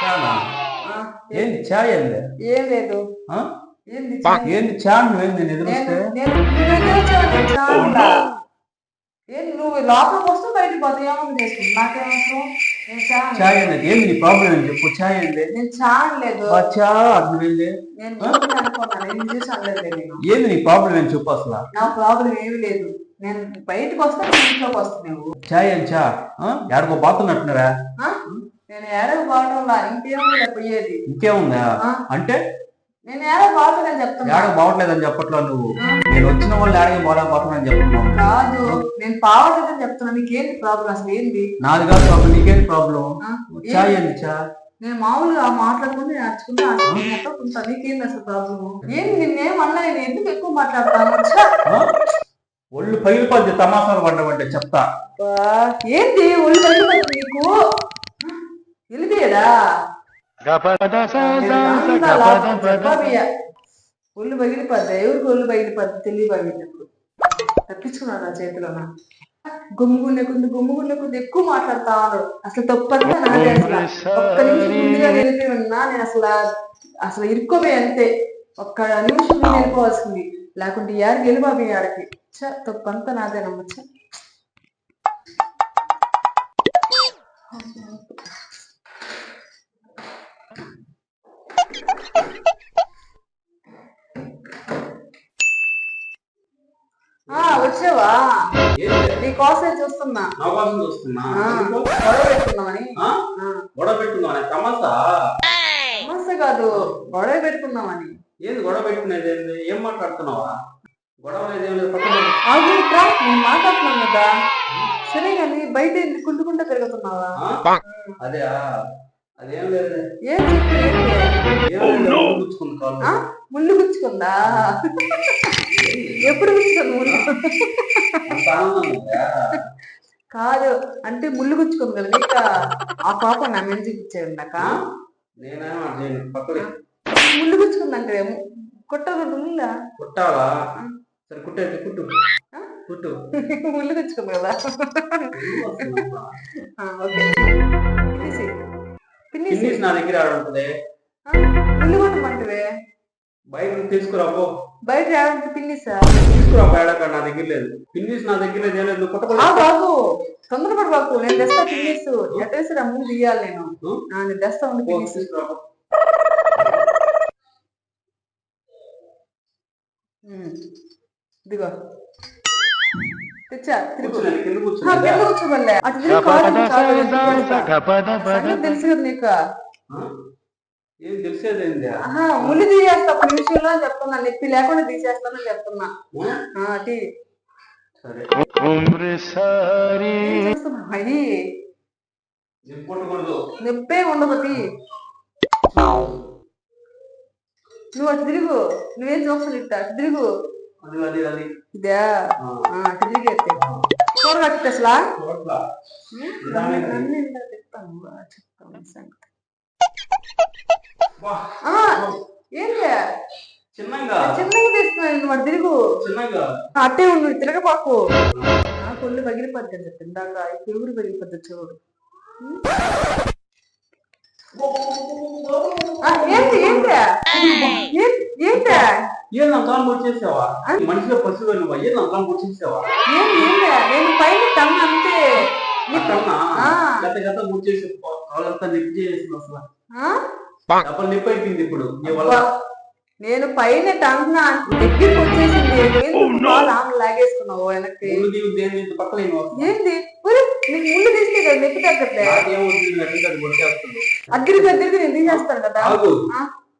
చానా ఏంది ఛాయ్ ఏంది ఏం లేదు? ఏంది ఏంది చా నువ్వేంది నేను నేను ఎదురుస్తే నేను? నేను. ఏంది నువ్వు లోపలికి వస్తూ బయటకు పోతే ఏమని చేసుకుంటా నాకేమవసరం నేను చాలు ఛాయ్ ఏంది ఏంది నీ ప్రాబ్లం ఏంటి? చెప్పు ఛాయ్ ఏంది నేను చాలలేదు బా చా నువ్వేంది నేను చూసి అనుకున్నాను. నేను చూసి అనలేదు నేను. ఏంది నీ ప్రాబ్లం ఏంటి? చెప్పు అసలు. నా ప్రాబ్లం ఏమీ లేదు. నేను బయటకు వస్తా ఇంట్లోకి వస్తా నువ్వు ఛాయ్ ఏం చా? ఆ? ఎక్కడికో బాతున్నట్టున్నారా? నేను ఏడకు బావటంలా ఇంకేమో పోయేది. ఇంకేముందా? అంటే? నేను ఏడకు బావటం చెప్తున్నా. ఏడకు బావట్లేదని చెప్పట్లా నువ్వు? నేను వచ్చిన వాళ్ళు బాగా పోతున్నాను చెప్తున్నావు. కాదు నేను పావట్లేదని చెప్తున్నా నీకేంటి ప్రాబ్లం అసలు ఏంది? నాది కాదు ప్రాబ్లం నీకేంటి ప్రాబ్లం? ఛాయ్ ఏంది? చా? నేను మామూలుగా మాట్లాడుకుంటే నడుచుకుంటే నీకేంది అసలు ప్రాబ్లం ఏంది నిన్నేం అన్నా నేను ఎందుకు ఎక్కువ మాట్లాడతాను? ఒళ్ళు పగిలిపోద్ది తమాసాలు పడ్డమంటే చెప్తా. ఏంది ఒళ్ళు పగిలిపోతుంది నీకు? వెళ్ళిపోయాడా ఒళ్ళు పగిలిపోద్ది ఎవరికి ఒళ్ళు పగిలిపోద్ది తెలియబడినప్పుడు తప్పించుకున్నాడు నా చేతిలోన గుమ్ముగుండె కొంది గుమ్ముగుండె కొంది ఎక్కువ మాట్లాడుతా ఉన్నాడు. అసలు తప్పంతా నాదే అసలు ఒక్క నిమిషం ముందుగా వెళ్ళిపోయి ఉన్నా నేను అసలు అసలు ఇరుక్కోపోయి అంతే. ఒక్క నిమిషం వెళ్ళిపోవాల్సింది. లేకుంటే యాడికి వెళ్ళిపోయి ఆడికి చ తప్పంతా నాదే నమ్మచ్చ ఆ వచ్చావా? నీ కోసం చూస్తున్నా. నా కోసం చూస్తున్నా? గొడవ పెట్టుకుందామని ఆ? గొడవ పెట్టుకుందాం తమాసా? సమస్య కాదు గొడవ పెట్టుకుందామని ఏంది గొడవ పెట్టుకునేది ఏం మాట్లాడుతున్నావా? నేను మాట్లాడుతున్నాను కదా. సరే కానీ బయట కుంటుకుంటా తిరుగుతున్నావా? ఆ? అదే అదేం లేదు ఏం గుచ్చుకుంది? ముళ్ళు ఎప్పుడు గుచ్చుకుంది ముళ్ళు? కాదు అంటే ముళ్ళు గుచ్చుకుంది కదా నీక? ఆ పాప నా మెంచి ఇచ్చాడు నాక? ముళ్ళు గుచ్చుకుందంటే కొట్టకూడదు ముళ్ళ? కుట్టాలా? సరే కుట్టేది కుట్టు. ఆ? కుట్టు. ముళ్ళు గుచ్చుకుంది కదా ఓకే. పిన్నిసి నా దగ్గర ఉంటుంది. ముళ్ళు కొట్టమంటవే. బయట నుంచి తీసుకురా పో. బయట పిన్నిసా? తీసుకురా బయట నా దగ్గర లేదు. పిన్నిస్ నా దగ్గర లేదు ఏం లేదు బాబు తొందరపడి బాబు నేను తెస్తా పిన్నిస్. ఎట్టేసి ముందు తీయాలి నేను. నేను తెస్తా ఉంది పిన్నిస్. తీసుకురా. ఇదిగో. తెచ్చా? తిరుగు. కింద అటు తిరిగి తెలుసు కదా నీకు? ఆ? ఏం తెలిసేది ఏంది ఆహా ముళ్ళు తీసేస్తా ఒక నిమిషంలో అని చెప్తున్నా. నొప్పి లేకుండా తీసేస్తానని చెప్తున్నా. ఉండదు తీ. నువ్వు అటు తిరుగు. నువ్వేం చూస్తావు ఇట్ట అటు తిరుగు. ఇదే తిరిగి చెప్తాను సంగతి. ఏంటి చిన్నగా చిన్నగా తీస్తున్నాను తిరుగు చిన్నగా అట్టే ఉండు తిరగపాకు నా కొళ్ళు పగిలిపోద్ది అని ఈ పురుగులు పగిలిపోద్ది చూడు ఆ, ఏంటి ఏంటి ఏంటి ఏంటి ఏం నంకాలం పొడిచేసావా మనిషిలో పశువు నువ్వు ఏం ఏంటి ఏంటి నేను పైన తమ్మ అంతే. గత గత ముచ్చేసి కాళ్ళంతా నొప్పి చేసింది అసలు? డబ్బులు నొప్పి అయిపోయింది ఇప్పుడు. నీ వల్ల. నేను పైన టంగ్ దగ్గరికి వచ్చేసింది ఏంది ఆమె లాగేసుకున్నావు వెనక్కి? పక్కన నీకు తీస్తే కదా తగ్గట్లే నేను తీసేస్తాను కదా.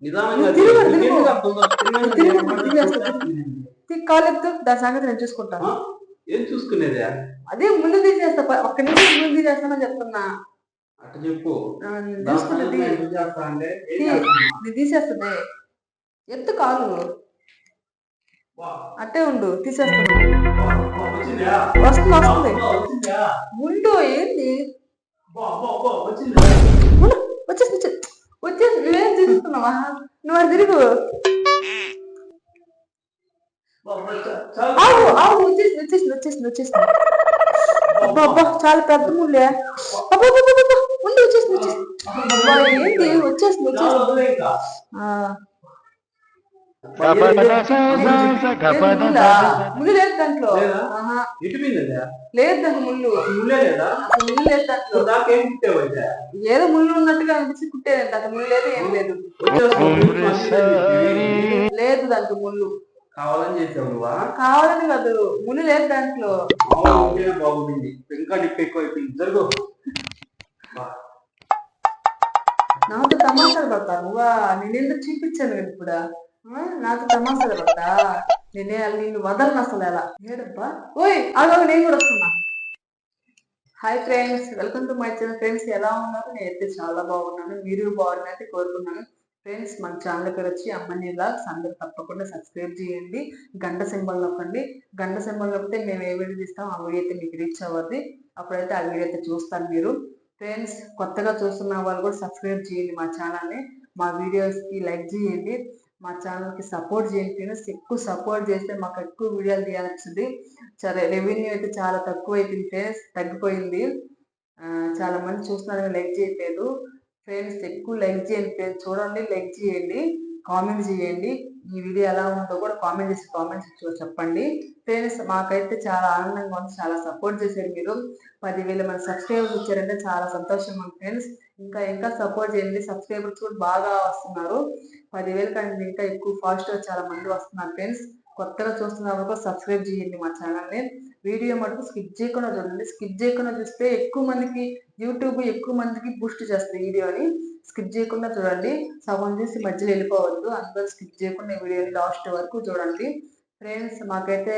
ఆగు ఆ? నిదానంగా నువ్వు తిరుగు, నీకు తిరుగు. ఎందుకు అంత తొందర? తిరుగు, తిరుగు, నేను తిరుగు, కొట్టేస్తుంది. తీ కాలు ఎత్తు దాని సంగతి నేను చూసుకుంటాను? ఏం చూసుకునేది అదే ముందు తీసేస్తా ఒక్క నిమిషం ముందు తీసేస్తానని చెప్తున్నా అట్ట చెప్పు? నేను తీసేస్తుంది ఎత్తు వా, అట్టే ఉండు తీసేస్తాను? వస్తుంది వస్తుంది? ఉండు ఏంది నువ్వేం చూస్తున్నావా నువ్వు అది తిరుగు వా, వా, చా- చాలు. ఆవు ఆవు వచ్చేసి వచ్చేసి వచ్చేసి వచ్చేసి అబ్బా అబ్బా చాలా పెద్ద ముళ్ళే అబ్బా అబ్బా, అబ్బా, అబ్బా. ఉండి వచ్చేసింది వచ్చేసింది అబ్బా, ఏంటి వచ్చేసింది వచ్చేసింది ఆ, లేదు, ముళ్ళా? లేదు దాంట్లో. లేదా? దాంట్లో ముళ్ళు. ముళ్ళే లేదా? దాంట్లో. ఏదో ముళ్ళు ఉన్నట్టుగా అనిపించి కుట్టేదంట అసలు ముళ్ళు లేదు ఏం లేదు. లేదు దాంట్లో ముళ్ళు. కావాలని చేసావు నువ్వా? కావాలని కాదు. ముళ్ళు లేదు దాంట్లో. బాగుండింది ఇంకా నిప్పు ఎక్కువ అయిపోయింది జరుగు నాతో తమాషాలు నువ్వా? నేనేందో చూపించాను కదా ఇప్పుడు? నాకు నాతో తమాషాలు పడతా నేనే నిన్ను వదలను అసలు ఎలా ఏడబ్బా? ఓయ్ అలా నేను కూడా వస్తున్నా. Hi friends welcome to my channel friends ఎలా ఉన్నారు? నేనైతే చాలా బాగున్నాను. మీరు బాగున్నట్టు కోరుకున్నాను. ఫ్రెండ్స్ మన ఛానల్ పేరు వచ్చి అమ్మని లాగ్స్ అందరూ తప్పకుండా సబ్స్క్రైబ్ చేయండి. గంట సింబల్ నొక్కండి. గంట సింబల్ నొక్కితే మేము ఏ వీడియో తీస్తాం ఆ వీడియో అయితే మీకు రీచ్ అవ్వద్ది. అప్పుడైతే ఆ వీడియో అయితే చూస్తాను మీరు. ఫ్రెండ్స్ కొత్తగా చూస్తున్న వాళ్ళు కూడా సబ్స్క్రైబ్ చేయండి మా ఛానల్ని మా వీడియోస్కి లైక్ చేయండి. మా ఛానల్కి సపోర్ట్ చేయండి ఫ్రెండ్స్ ఎక్కువ సపోర్ట్ చేస్తే మాకు ఎక్కువ వీడియోలు తీయాల్సింది. సరే రెవెన్యూ అయితే చాలా తక్కువ అయిపోయింది ఫ్రెండ్స్ తగ్గిపోయింది చాలా మంది చూస్తున్నారు లైక్ చేయట్లేదు. ఫ్రెండ్స్ ఎక్కువ లైక్ చేయండి. ఫ్రెండ్స్ చూడండి లైక్ చేయండి. కామెంట్ చేయండి. ఈ వీడియో ఎలా ఉందో కూడా కామెంట్ చేసి కామెంట్స్ చెప్పండి. ఫ్రెండ్స్ మాకైతే చాలా ఆనందంగా ఉంది చాలా సపోర్ట్ చేశారు మీరు. పదివేల మంది సబ్స్క్రైబర్స్ వచ్చారంటే చాలా సంతోషంగా ఉంది ఫ్రెండ్స్ ఇంకా ఇంకా సపోర్ట్ చేయండి. సబ్స్క్రైబర్స్ కూడా బాగా వస్తున్నారు. పదివేల కంటే ఇంకా ఎక్కువ ఫాస్ట్గా చాలా మంది వస్తున్నారు ఫ్రెండ్స్ కొత్తగా చూస్తున్న కూడా సబ్స్క్రైబ్ చేయండి మా ఛానల్ని వీడియో మటుకు స్కిప్ చేయకుండా చూడండి. స్కిప్ చేయకుండా చూస్తే ఎక్కువ మందికి యూట్యూబ్ ఎక్కువ మందికి బూస్ట్ చేస్తుంది వీడియోని. స్కిప్ చేయకుండా చూడండి. సగం చూసి మధ్యలో వెళ్ళిపోవద్దు. అందరూ స్కిప్ చేయకుండా ఈ వీడియోని లాస్ట్ వరకు చూడండి. ఫ్రెండ్స్ మాకైతే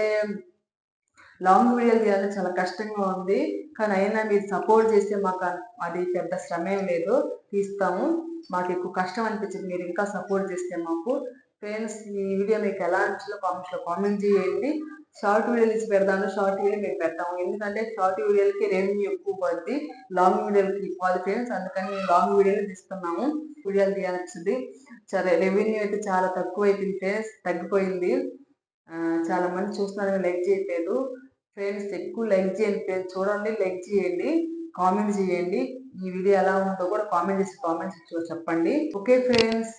లాంగ్ వీడియోలు తీయాలంటే చాలా కష్టంగా ఉంది. కానీ అయినా మీరు సపోర్ట్ చేస్తే మాకు అది పెద్ద శ్రమేం లేదు. తీస్తాము. మాకు ఎక్కువ కష్టం అనిపించింది. మీరు ఇంకా సపోర్ట్ చేస్తే మాకు. ఫ్రెండ్స్ ఈ వీడియో మీకు ఎలా అనిపించిందో కామెంట్స్లో కామెంట్ చేయండి. షార్ట్ వీడియోలు ఇచ్చి పెడతాను షార్ట్ వీడియో మేము పెడతాము. ఎందుకంటే షార్ట్ వీడియోలకి రెవెన్యూ ఎక్కువ పడుద్ది లాంగ్ వీడియోలకి ఇవ్వాలి ఫ్రెండ్స్ అందుకని మేము లాంగ్ వీడియోలు తీస్తున్నాము. వీడియోలు తీయాల్సింది. సరే రెవెన్యూ అయితే చాలా తక్కువ అయిపోయింది ఫ్రెండ్స్ తగ్గిపోయింది చాలా మంది చూస్తున్నారు లైక్ చేయట్లేదు. ఫ్రెండ్స్ ఎక్కువ లైక్ చేయండి ఫ్రెండ్స్ చూడండి లైక్ చేయండి కామెంట్ చేయండి. ఈ వీడియో ఎలా ఉందో కూడా కామెంట్ చేసి కామెంట్స్ చెప్పండి. ఓకే ఫ్రెండ్స్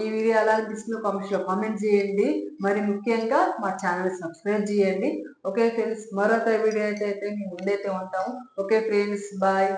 ఈ వీడియో ఎలా అనిపిస్తుందో కామెంట్స్లో కామెంట్ చేయండి. మరి ముఖ్యంగా మా ఛానల్ సబ్స్క్రైబ్ చేయండి. ఓకే ఫ్రెండ్స్ మరొక వీడియో అయితే అయితే మేము ముందైతే ఉంటాము. Okay friends bye